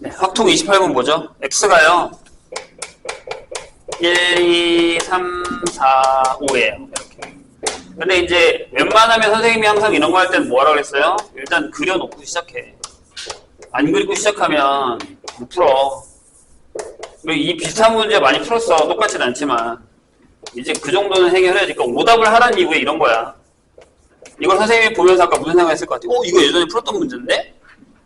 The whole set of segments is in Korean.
네, 확통 28번 뭐죠? x가요. 1, 2, 3, 4, 5예요. 이렇게. 근데 이제 웬만하면 선생님이 항상 이런 거할 때는 뭐라고 그랬어요? 일단 그려놓고 시작해. 안 그리고 시작하면 못 풀어. 그리고 이 비슷한 문제 많이 풀었어. 똑같진 않지만. 이제 그 정도는 해결해야지. 그러니까 오답을 하라는 이유에 이런 거야. 이걸 선생님이 보면서 아까 무슨 생각 했을 것 같아? 어, 이거 예전에 풀었던 문제인데?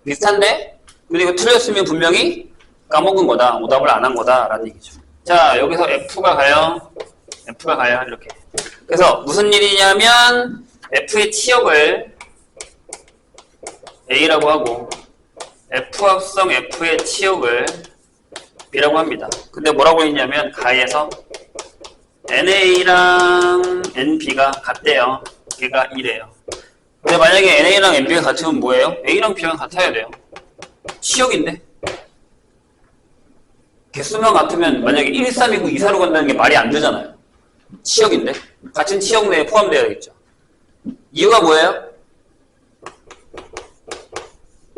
비슷한데? 근데 이거 틀렸으면 분명히 까먹은 거다. 오답을 안 한 거다. 라는 얘기죠. 자, 여기서 F가 가요. F가 가요. 이렇게. 그래서 무슨 일이냐면 F의 치역을 A라고 하고 F 합성 F의 치역을 B라고 합니다. 근데 뭐라고 했냐면 가에서 NA랑 NB가 같대요. 걔가 1이에요. 근데 만약에 NA랑 NB가 같으면 뭐예요? A랑 B랑 같아야 돼요. 치역인데? 개수만 같으면 만약에 1, 3이고 2, 4로 간다는 게 말이 안 되잖아요. 치역인데? 같은 치역 내에 포함되어야겠죠. 이유가 뭐예요?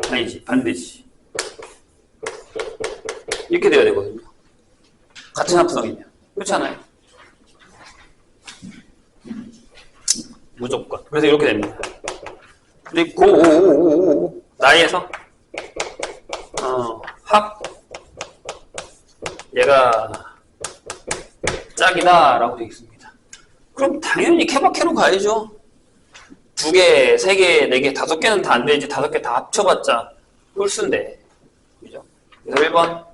아니지, 반드시. 이렇게 돼야 되거든요. 같은 합성이면. 그렇지 않아요? 무조건. 그래서 이렇게 됩니다. 그리고 나이에서 어, 합 얘가 짝이다 라고 되어 있습니다. 그럼 당연히 케바케로 가야죠. 두 개, 세 개, 네 개, 다섯 개는 다 안 되지. 다섯 개 다 합쳐봤자 홀수인데. 그죠? 그래서 1번.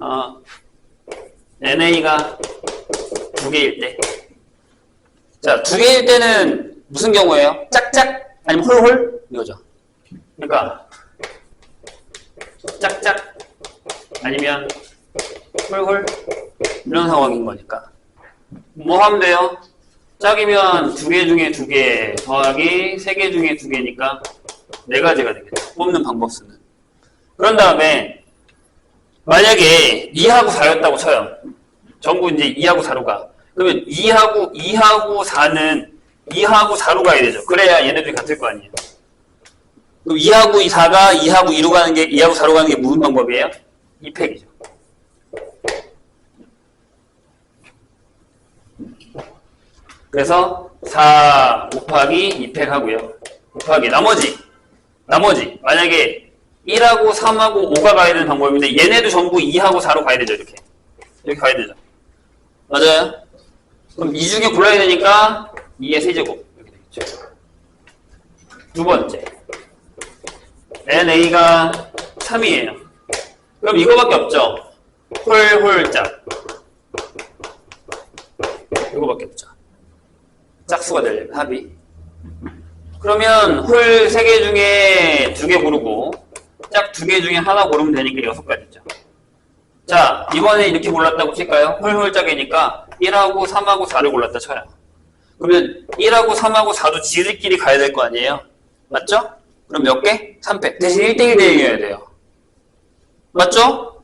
어, NA가 두 개일 때. 자, 두 개일 때는 무슨 경우예요? 짝짝 아니면 홀홀 이거죠. 그러니까 짝짝 아니면 홀홀 이런 상황인 거니까 뭐 하면 돼요? 짝이면 두 개 중에 두 개 더하기 세 개 중에 두 개니까 네 가지가 되겠죠. 뽑는 방법 쓰는. 그런 다음에 만약에 2하고 4였다고 쳐요. 전부 이제 2하고 4로 가. 그러면 2하고 2하고 4는 2하고 4로 가야 되죠. 그래야 얘네들이 같을 거 아니에요. 그럼 2하고 4가 2하고 2로 가는 게 2하고 4로 가는 게 무슨 방법이에요? 2팩이죠. 그래서 4 곱하기 2팩 하고요. 곱하기 나머지 나머지 만약에 1하고 3하고 5가 가야 되는 방법인데 얘네도 전부 2하고 4로 가야 되죠. 이렇게 이렇게 가야 되죠. 맞아요? 그럼 이 중에 골라야 되니까 2의 세제곱 이렇게 되겠죠. 두 번째 NA가 3이에요. 그럼 이거밖에 없죠. 홀홀짝 이거밖에 없죠. 짝수가 되려면 합이. 그러면 홀 3개 중에 2개 고르고 짝 2개 중에 하나 고르면 되니까 6가지죠. 자, 이번에 이렇게 골랐다고 칠까요? 홀홀짝이니까 1하고 3하고 4를 골랐다 쳐요. 그러면 1하고 3하고 4도 지들끼리 가야 될 거 아니에요? 맞죠? 그럼 몇 개? 3팩. 대신 1대1 대응해야 돼요. 맞죠?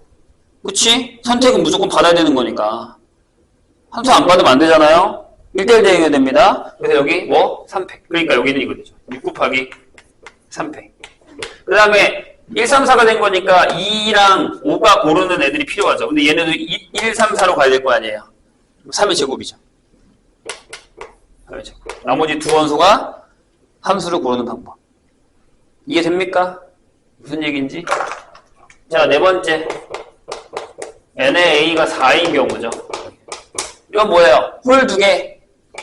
그치? 선택은 무조건 받아야 되는 거니까. 함수 안 받으면 안 되잖아요? 1대1 대응해야 됩니다. 그래서 여기 뭐? 3팩. 그러니까 여기는 이거 되죠. 6 곱하기 3팩. 그 다음에 1, 3, 4가 된 거니까 2랑 5가 고르는 애들이 필요하죠. 근데 얘네도 1, 1 3, 4로 가야 될 거 아니에요. 3의 제곱이죠. 3의 제곱. 나머지 두 원소가 함수를 고르는 방법. 이해됩니까? 무슨 얘기인지? 자, 네 번째. NA가 4인 경우죠. 이건 뭐예요? 홀 두 개.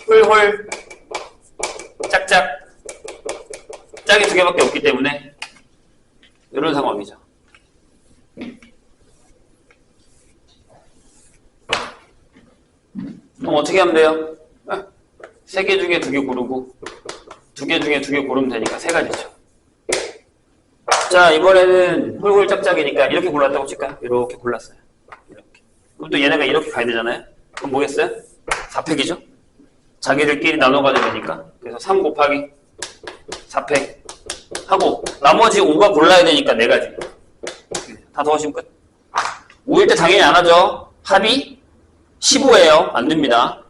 홀, 홀. 짝짝. 짝이 두 개밖에 없기 때문에 이런 상황이죠. 그럼 어떻게 하면 돼요? 세 개 중에 두 개 고르고 두 개 중에 두 개 고르면 되니까 세 가지죠. 자 이번에는 홀홀 짝짝이니까 이렇게 골랐다고 칠까요? 이렇게 골랐어요. 이렇게. 그럼 또 얘네가 이렇게 가야 되잖아요. 그럼 뭐겠어요? 4팩이죠? 자기들끼리 나눠가야 되니까 그래서 3 곱하기 4팩 하고 나머지 5가 골라야 되니까 4가지 다 더하시면 끝 5일 때 당연히 안 하죠 합이 15예요 안 됩니다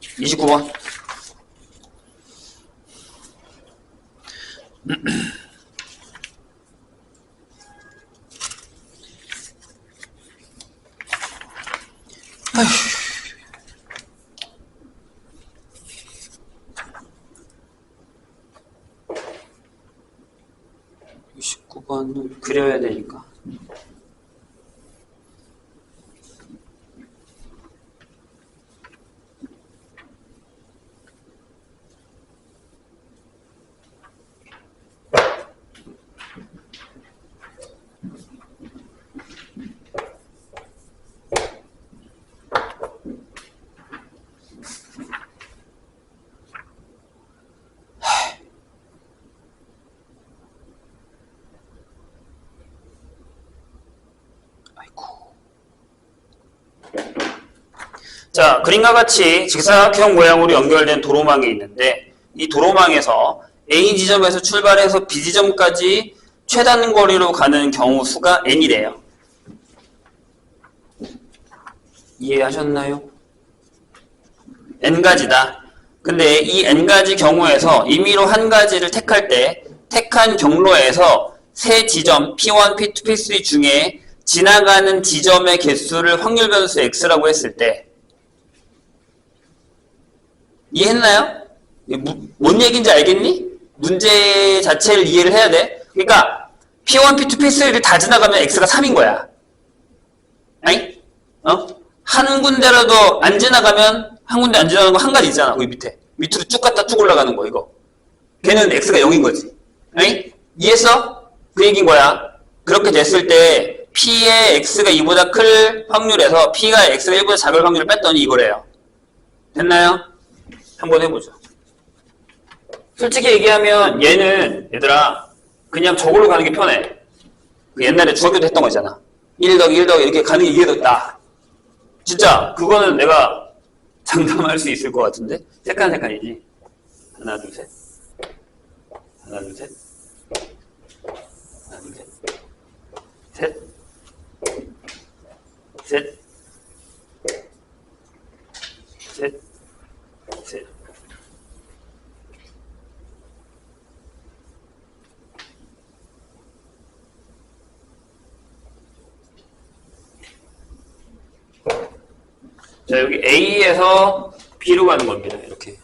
29번 아휴. 29번은 그려야 되니까. 자, 그림과 같이 직사각형 모양으로 연결된 도로망이 있는데 이 도로망에서 A 지점에서 출발해서 B 지점까지 최단 거리로 가는 경우 수가 n이래요. 이해하셨나요? n가지다. 근데 이 n가지 경우에서 임의로 한 가지를 택할 때 택한 경로에서 세 지점 P1, P2, P3 중에 지나가는 지점의 개수를 확률 변수 x라고 했을 때 이해했나요? 뭔 얘기인지 알겠니? 문제 자체를 이해를 해야 돼. 그러니까 P1, P2, P3를 다 지나가면 x가 3인 거야. 아니? 어? 한 군데라도 안 지나가면 한 군데 안 지나가는 거 한 가지 있잖아. 거기 밑에. 밑으로 쭉 갔다 쭉 올라가는 거 이거. 걔는 x가 0인 거지. 아니? 이해했어? 그 얘기인 거야. 그렇게 됐을 때 p의 x가 2보다 클 확률에서 p가 x가 1보다 작을 확률을 뺐더니 이거래요. 됐나요? 한번 해보죠. 솔직히 얘기하면 얘는 얘들아 그냥 저걸로 가는 게 편해. 그 옛날에 중학교 때 했던 거 있잖아. 1 더하기 1 더하기 이렇게 가는 게 이게 더 나. 진짜 그거는 내가 장담할 수 있을 것 같은데 색깔 색깔이지. 하나 둘 셋. 하나 둘 셋. 하나 둘 셋. 셋. 셋. 셋. 셋. 자, 여기 A에서 B로 가는 겁니다. 이렇게.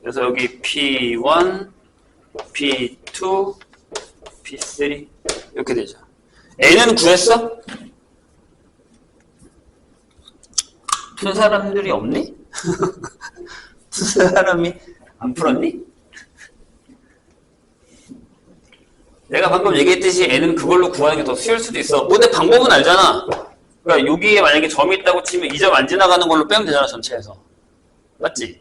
그래서 여기 P1, P2, P3 이렇게 되죠. N은 구했어? 푼 사람들이 없니? 푼 사람이 안 풀었니? 내가 방금 얘기했듯이 N은 그걸로 구하는 게 더 쉬울 수도 있어. 근데 방법은 알잖아. 그러니까 여기에 만약에 점이 있다고 치면 이 점 안 지나가는 걸로 빼면 되잖아 전체에서. 맞지?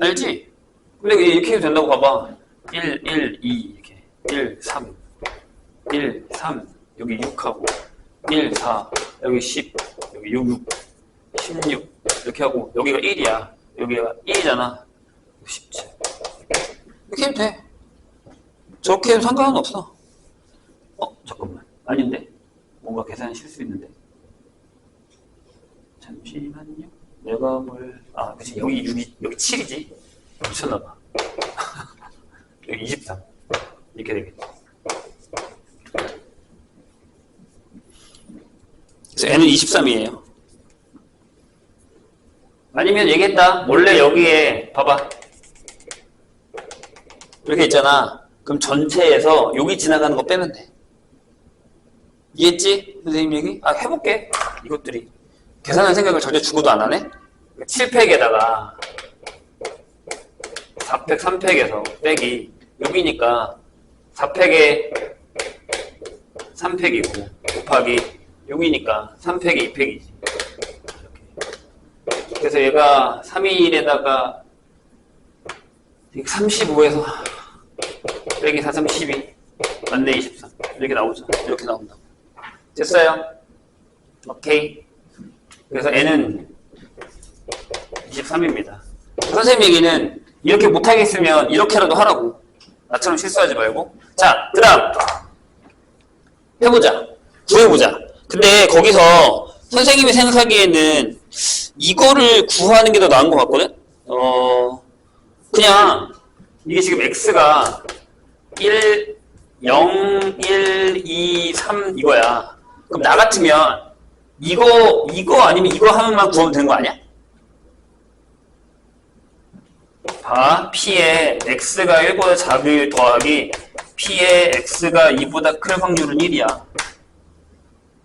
알지? 근데 이렇게 해도 된다고 봐봐. 1, 1, 2 이렇게. 1, 3 1, 3 여기 6하고. 1, 4 여기 10 여기 6, 6 16 이렇게 하고. 여기가 1이야. 여기가 1이잖아. 17 이렇게 하면 돼. 저렇게 해도 상관은 없어. 어 잠깐만. 아닌데 뭔가 계산이 실수 있는데. 잠시만요. 내가 뭘, 아, 그치. 여기 6이, 여기 7이지? 미쳤나봐. 여기 23. 이렇게 되겠지. 그래서 n은 23이에요. 아니면 얘기했다. 원래 여기에, 봐봐. 이렇게 있잖아. 그럼 전체에서 여기 지나가는 거 빼면 돼. 이해했지? 선생님 얘기? 아, 해볼게. 이것들이. 계산할 생각을 전혀 죽어도 안 하네? 7팩에다가 4팩, 3팩에서 빼기. 여기니까 4팩에 3팩이고 곱하기 여기니까 3팩에 2팩이지. 이렇게. 그래서 얘가 3일에다가 35에서 빼기 4, 3, 12 맞네 23 이렇게 나오죠. 이렇게 나온다. 됐어요? 오케이. 그래서 n은 23입니다. 선생님 얘기는 이렇게 못하겠으면 이렇게라도 하라고. 나처럼 실수하지 말고. 자, 그 다음. 해보자. 구해보자. 근데 거기서 선생님이 생각하기에는 이거를 구하는 게 더 나은 것 같거든? 어, 그냥 이게 지금 x가 1, 0, 1, 2, 3 이거야. 그럼 나 같으면 이거, 이거 아니면 이거 하나만 구하면 되는 거 아니야? 봐. P에 X가 1보다 작을 더하기 P에 X가 2보다 클 확률은 1이야.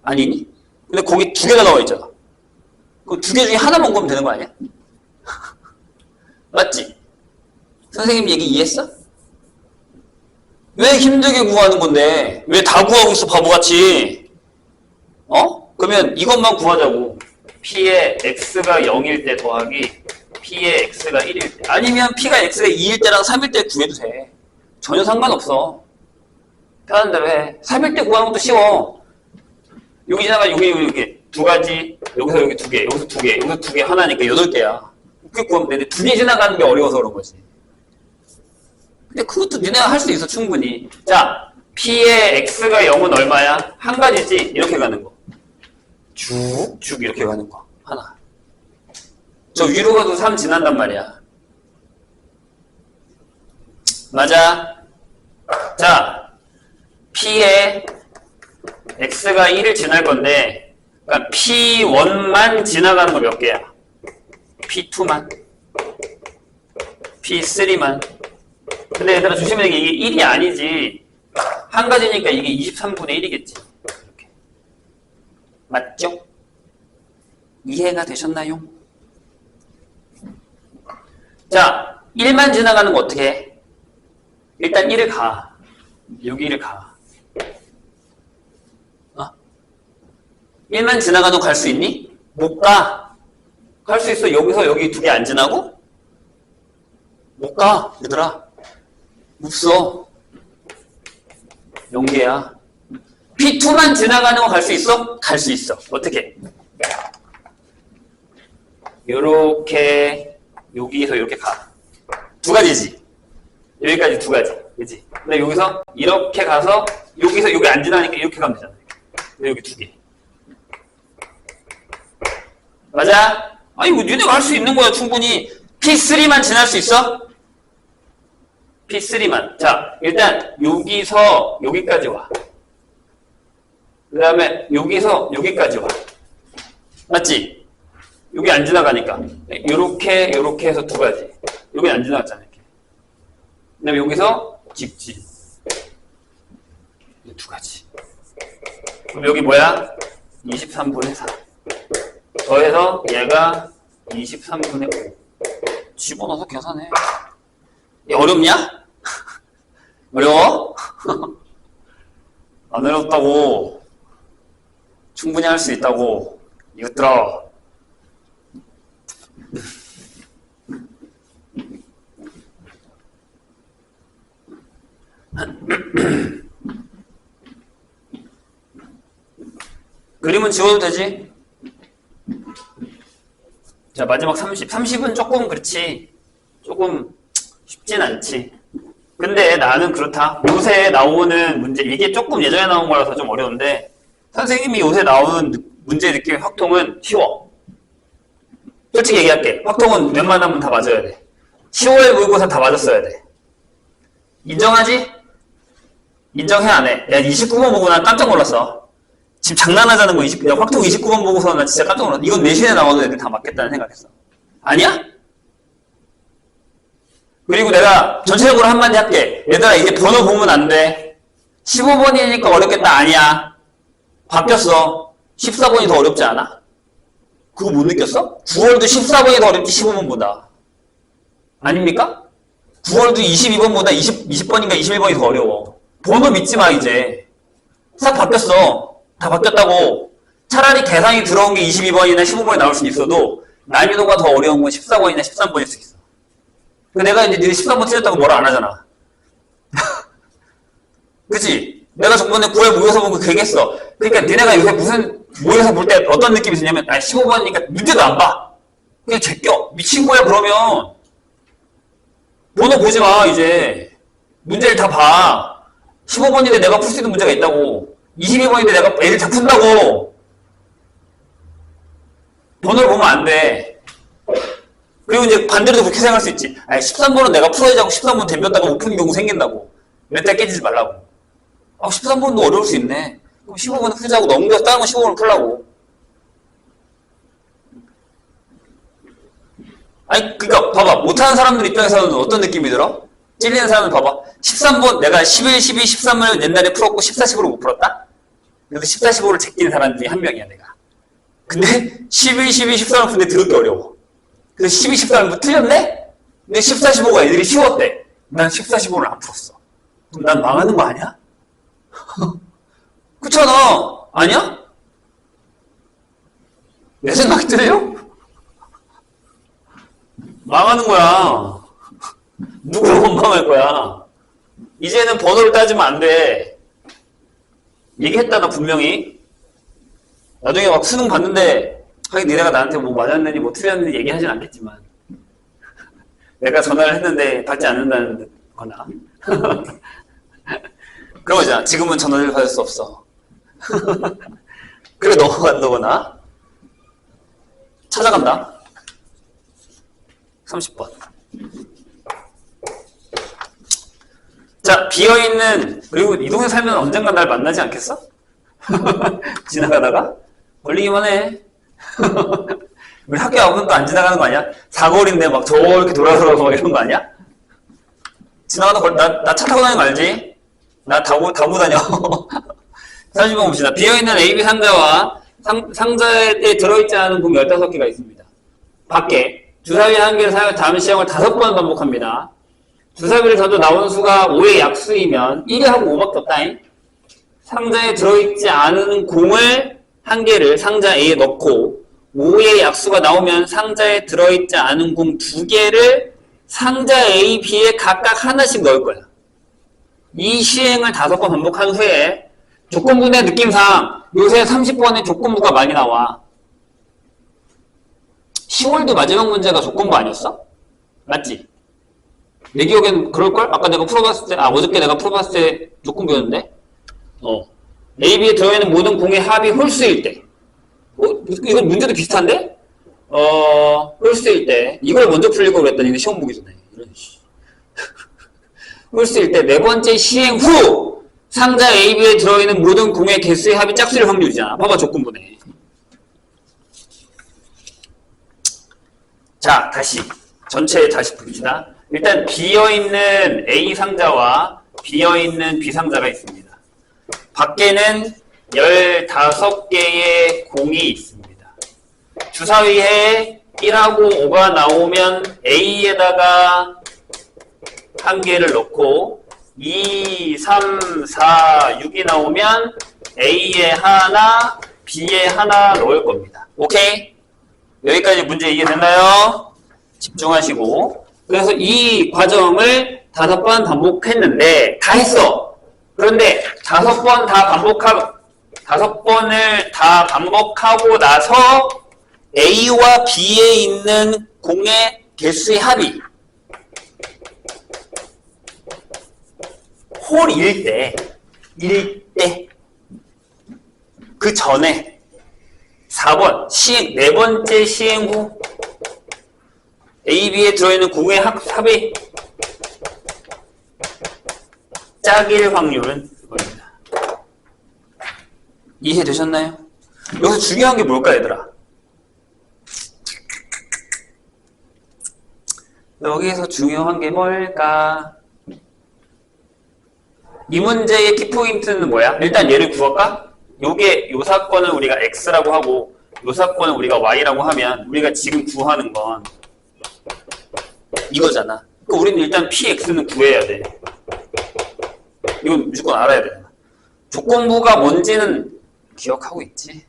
아니니? 근데 거기 두 개가 나와 있잖아. 그 두 개 중에 하나만 구하면 되는 거 아니야? 맞지? 선생님 얘기 이해했어? 왜 힘들게 구하는 건데? 왜 다 구하고 있어, 바보같이? 어? 그러면 이것만 구하자고. P의 X가 0일 때 더하기 P의 X가 1일 때. 아니면 P가 X가 2일 때랑 3일 때 구해도 돼. 전혀 상관없어. 편한 대로 해. 3일 때 구하는 것도 쉬워. 여기 지나가 여기 여기 여기 두 가지 여기서 여기 두 개, 여기서 두 개, 여기서 두 개 하나니까 여덟 개야. 그렇게 구하면 되는데 두 개 지나가는 게 어려워서 그런 거지. 근데 그것도 니네가 할 수 있어 충분히. 자, P의 X가 0은 얼마야? 한 가지지 이렇게 가는 거. 쭉, 쭉 이렇게 가는 거. 하나. 저 위로 가도 3 지난단 말이야. 맞아. 자, P의 X가 1을 지날 건데, 그러니까 P1만 지나가는 거 몇 개야? P2만, P3만. 근데 얘들아 조심해야 돼. 이게 1이 아니지. 한 가지니까 이게 23분의 1이겠지. 맞죠? 이해가 되셨나요? 자, 1만 지나가는 거 어떻게 해? 일단 1을 가. 여기 1을 가. 어? 1만 지나가는 거갈수 있니? 못 가. 갈 수 있어. 여기서 여기 두 개 안 지나고? 못 가, 얘들아. 없어. 연계야. P2만 지나가는 거 갈 수 있어? 갈 수 있어. 어떻게? 요렇게 여기에서 이렇게 가. 두 가지지. 여기까지 두 가지. 그지? 근데 여기서 이렇게 가서 여기서 여기 안 지나니까 이렇게 가면 되잖아. 근데 여기 두 개. 맞아? 아니, 뭐 니네가 할 수 있는 거야, 충분히. P3만 지날 수 있어? P3만. 자, 일단 여기서 여기까지 와. 그 다음에 여기서 여기까지 와. 맞지? 여기 안 지나가니까. 요렇게, 요렇게 해서 두 가지. 여기 안 지나갔잖아, 이렇게. 그 다음에 여기서 직진. 이두 가지. 그럼 여기 뭐야? 23분의 4. 더해서 얘가 23분의 5. 집어넣어서 계산해. 야, 어렵냐? 어려워? 안 어렵다고. 충분히 할 수 있다고. 이것들아. 그림은 지워도 되지? 자, 마지막 30. 30은 조금 그렇지. 조금 쉽진 않지. 근데 나는 그렇다. 요새 나오는 문제, 이게 조금 예전에 나온 거라서 좀 어려운데, 선생님이 요새 나오는 느- 문제 느낌 확통은 쉬워. 솔직히 얘기할게. 확통은 웬만하면 다 맞아야 돼. 10월 모의고사 다 맞았어야 돼. 인정하지? 인정해, 안 해? 야, 29번 보고 난 깜짝 놀랐어. 지금 장난하자는 거, 20, 야, 확통 29번 보고서 나 진짜 깜짝 놀랐어. 이건 내신에 나와도 애들 다 맞겠다는 생각했어. 아니야? 그리고 내가 전체적으로 한마디 할게. 얘들아, 이제 번호 보면 안 돼. 15번이니까 어렵겠다. 아니야. 바뀌었어. 14번이 더 어렵지 않아? 그거 못 느꼈어? 9월도 14번이 더 어렵지 15번보다. 아닙니까? 9월도 22번보다 20, 20번인가 21번이 더 어려워. 번호 믿지 마, 이제. 싹 바뀌었어. 다 바뀌었다고. 차라리 계산이 들어온 게 22번이나 15번이 나올 수 있어도 난이도가 더 어려운 건 14번이나 13번일 수 있어. 그 내가 이제 니네 13번 틀렸다고 뭐라 안 하잖아. 그치? 내가 저번에 9월 모여서 보고 그 얘기했어. 그러니까 니네가 요새 무슨 모여서 볼때 어떤 느낌이 드냐면 아 15번이니까 문제도 안 봐. 그냥 제껴. 미친 거야 그러면. 번호 보지 마 이제. 문제를 다 봐. 15번인데 내가 풀 수 있는 문제가 있다고. 22번인데 내가 애를 다 푼다고. 번호를 보면 안 돼. 그리고 이제 반대로도 그렇게 생각할 수 있지. 아니, 13번은 내가 풀어야지 하고 13번 덤볐다가 못 푸는 경우 생긴다고. 멘탈 깨지지 말라고. 아, 13번도 어려울 수 있네. 그럼 15번 풀자고 넘겨서 다른 거 15번 풀라고. 아니, 그니까, 봐봐. 못하는 사람들 입장에서는 어떤 느낌이 들어? 찔리는 사람은 봐봐. 13번, 내가 11, 12, 13을 옛날에 풀었고 14, 15를 못 풀었다? 그래서 14, 15를 제끼는 사람 중에 한 명이야, 내가. 근데 11, 12, 13을 푸는데 들었기 어려워. 그래서 12, 13을 뭐 틀렸네? 근데 14, 15가 애들이 쉬웠대. 난 14, 15를 안 풀었어. 그럼 난 망하는 거 아니야? 그렇잖아. 아니야? 내 틀려? 망하는 거야. 누구를 원망할 거야. 이제는 번호를 따지면 안 돼. 얘기했다, 나 분명히. 나중에 막 수능 봤는데, 하긴 니네가 나한테 뭐 맞았느니 뭐 틀렸느니 얘기하진 않겠지만. 내가 전화를 했는데 받지 않는다는 거나. 거잖아. 지금은 전화를 받을 수 없어. 그래 넘어간다거나. 찾아간다. 30번. 자, 비어있는, 그리고 이 동네 살면 언젠가 날 만나지 않겠어? 지나가다가? 걸리기만 해. 우리 학교 앞은 또 안 지나가는 거 아니야? 사거리인데 막 저렇게 돌아서고 막 이런 거 아니야? 지나가다 걸, 나, 나 차 타고 다니는 거 알지? 나 타고, 타고 다녀. 30번 봅시다. 비어있는 AB 상자와 상, 상자에 들어있지 않은 공 15개가 있습니다. 밖에 주사위 한 개를 사용해 다음 시험을 다섯 번 반복합니다. 주사위를 던져 나오는 수가 5의 약수이면 1하고 5밖에 없다잉. 상자에 들어있지 않은 공을 한 개를 상자 A에 넣고 5의 약수가 나오면 상자에 들어있지 않은 공 두 개를 상자 A, B에 각각 하나씩 넣을 거야. 이 시행을 다섯 번 반복한 후에 조건부의 느낌상 요새 30번에 조건부가 많이 나와. 10월도 마지막 문제가 조건부 아니었어? 맞지? 내 기억엔 그럴걸? 아까 내가 풀어봤을 때, 아, 어저께 내가 풀어봤을 때 조건부였는데? 어. AB에 들어있는 모든 공의 합이 홀수일 때. 어? 이건 문제도 비슷한데? 어, 홀수일 때. 이걸 먼저 풀리고 그랬더니 시험 보기 전에. 이런 씨. 홀수일 때 네 번째 시행 후! 상자 AB에 들어있는 모든 공의 개수의 합이 짝수일 확률이잖아. 봐봐, 조건부네. 자, 다시. 전체 다시 봅시다. 일단 비어있는 A 상자와 비어있는 B 상자가 있습니다. 밖에는 15개의 공이 있습니다. 주사위에 1하고 5가 나오면 A에다가 한 개를 넣고 2, 3, 4, 6이 나오면 A에 하나, B에 하나 넣을 겁니다. 오케이? 여기까지 문제 이해됐나요? 집중하시고 그래서 이 과정을 다섯 번 반복했는데 다 했어. 그런데 다섯 번 다 반복하 다섯 번을 다 반복하고 나서 A와 B에 있는 공의 개수의 합이 때, 일 때, 그 전에 4번 시행 네 번째 시행 후 A, B에 들어있는 공의 합, 합이 짝일 확률은 이겁니다. 이해되셨나요? 여기서 중요한 게 뭘까 얘들아? 여기서 중요한 게 뭘까? 이 문제의 키포인트는 뭐야? 일단 얘를 구할까? 요게 요 사건을 우리가 X라고 하고 요 사건을 우리가 Y라고 하면 우리가 지금 구하는 건 이거잖아. 그 우리는 일단 PX는 구해야 돼. 이건 무조건 알아야 돼. 조건부가 뭔지는 기억하고 있지.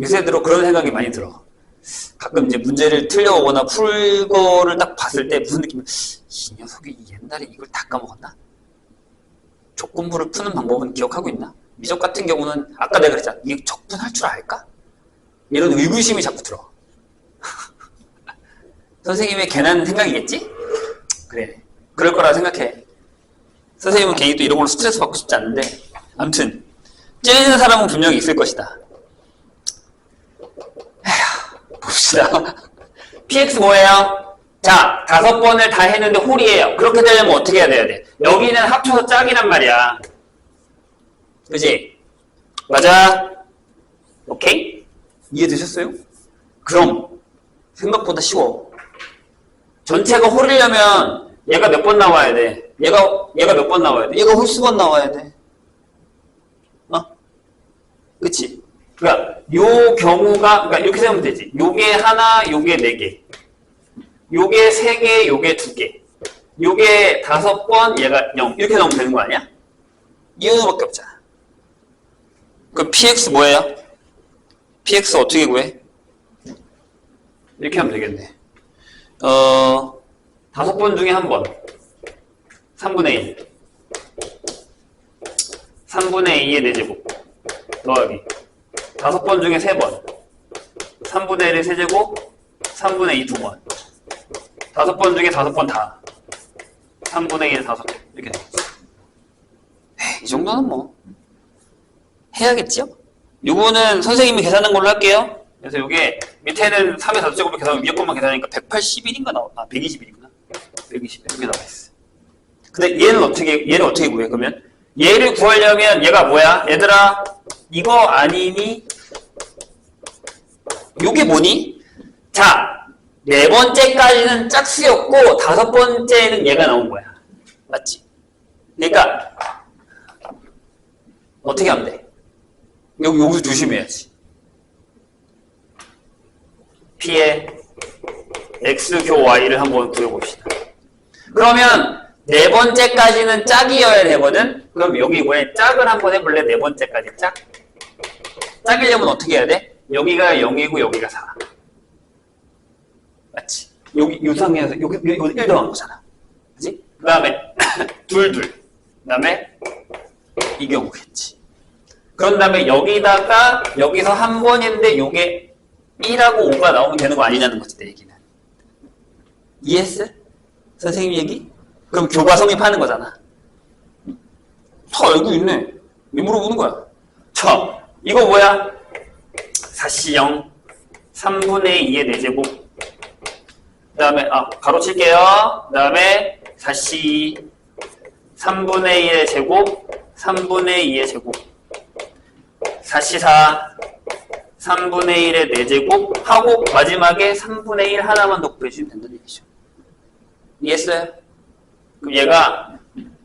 요새 들어 그런 생각이 많이 들어. 가끔 이제 문제를 틀려오거나 풀 거를 딱 봤을 때 무슨 느낌이 이 녀석이 옛날에 이걸 다 까먹었나? 조건부를 푸는 방법은 기억하고 있나? 미적 같은 경우는 아까 내가 그랬잖아. 이 적분할 줄 알까? 이런 의구심이 자꾸 들어. 선생님의 괜한 생각이겠지? 그래. 그럴 거라 생각해. 선생님은 괜히 또 이런 걸로 스트레스 받고 싶지 않은데. 아무튼, 째리는 사람은 분명히 있을 것이다. 에휴, 봅시다. px 뭐예요? 자, 다섯 번을 다 했는데 홀이에요. 그렇게 되려면 어떻게 해야 돼야 돼? 여기는 합쳐서 짝이란 말이야. 그지? 맞아? 오케이? 이해되셨어요? 그럼 생각보다 쉬워. 전체가 홀이려면 얘가 몇 번 나와야 돼? 얘가 얘가 몇 번 나와야 돼? 얘가 홀수번 나와야 돼. 어? 그치? 그러니까 요 경우가 그러니까 이렇게 세면 되지. 요게 하나, 요게 네 개. 요게 세 개, 요게 두 개. 요게 다섯 번, 얘가 0. 이렇게 넣으면 되는 거 아니야? 이 하나밖에 없잖아. 그럼 px 뭐예요? px 어떻게 구해? 이렇게 하면 되겠네. 어, 다섯 번 중에 한 번. 3분의 1. 3분의 2의 4제곱. 더하기. 다섯 번 중에 세 번. 3분의 1의 세제곱. 3분의 2 두 번. 다섯 번 중에 다섯 번 다. 3분의 1 다섯 번. 이렇게. 에이, 이 정도는 뭐. 해야겠죠? 요거는 선생님이 계산한 걸로 할게요. 그래서 요게 밑에는 3의 5제곱을 계산하면 위에 것만 계산하니까 181인가 나와. 아, 121이구나. 120. 이렇게 나와 있어. 근데 얘는 어떻게, 얘를 어떻게 구해, 그러면? 얘를 구하려면 얘가 뭐야? 얘들아, 이거 아니니? 요게 뭐니? 자, 네 번째까지는 짝수였고, 다섯 번째는 얘가 나온 거야. 맞지? 그러니까, 어떻게 하면 돼? 여기, 여기서 조심해야지. P의 X교 Y를 한번 구해봅시다. 그러면 네 번째까지는 짝이어야 되거든? 그럼 여기 왜 짝을 한 번 해볼래? 네 번째까지 짝? 짝이려면 어떻게 해야 돼? 여기가 0이고 여기가 4. 맞지? 여기 요 상에서 여기 여기 1 더한 거잖아. 그지? 그 다음에 둘 둘. 그 다음에 이 경우겠지. 그런 다음에 여기다가 여기서 한 번인데 요게 1하고 5가 나오면 되는 거 아니냐는 거지 내 얘기는. 이해했어? 선생님 얘기? 그럼 교과 성립하는 거잖아. 다 알고 있네. 왜 물어보는 거야? 자, 이거 뭐야? 4C0 3분의 2의 4제곱 그 다음에 아 가로 칠게요. 그 다음에 4C 3분의 1의 제곱 3분의 2의 제곱 4C4 3분의 1의 4제곱 하고 마지막에 3분의 1 하나만 더 구해주시면 된다는 얘기죠. 이해했어요? 그럼 얘가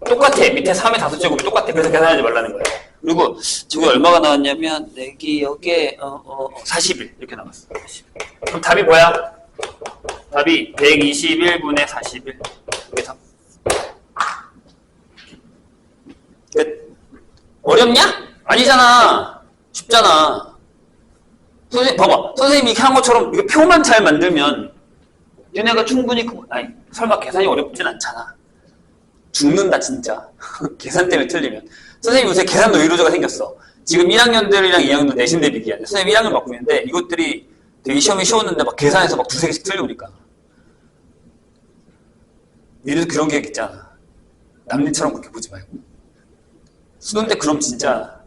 똑같아. 밑에 3의 5제곱이 똑같아. 그래서 계산하지 말라는 거예요. 그리고 저게 얼마가 나왔냐면 내기 여기에 어, 어, 41 이렇게 나왔어. 41. 그럼 답이 뭐야? 답이 121분의 41. 이게 답. 끝. 어렵냐? 아니잖아. 쉽잖아. 선생님, 봐봐. 선생님이 이렇게 한 것처럼 이거 표만 잘 만들면 얘네가 충분히 그, 아니 설마 계산이 어렵진 않잖아. 죽는다 진짜. 계산 때문에 틀리면. 선생님 요새 계산 노이로제가 생겼어. 지금 1학년들이랑 2학년 내신 대비 기한이야. 선생님 1학년 맡고 있는데 이것들이 되게 시험이 쉬웠는데 막 계산해서 막 두세 개씩 틀려오니까. 니들 그런 계획 있잖아. 남일처럼 그렇게 보지 말고. 수능 때 그럼 진짜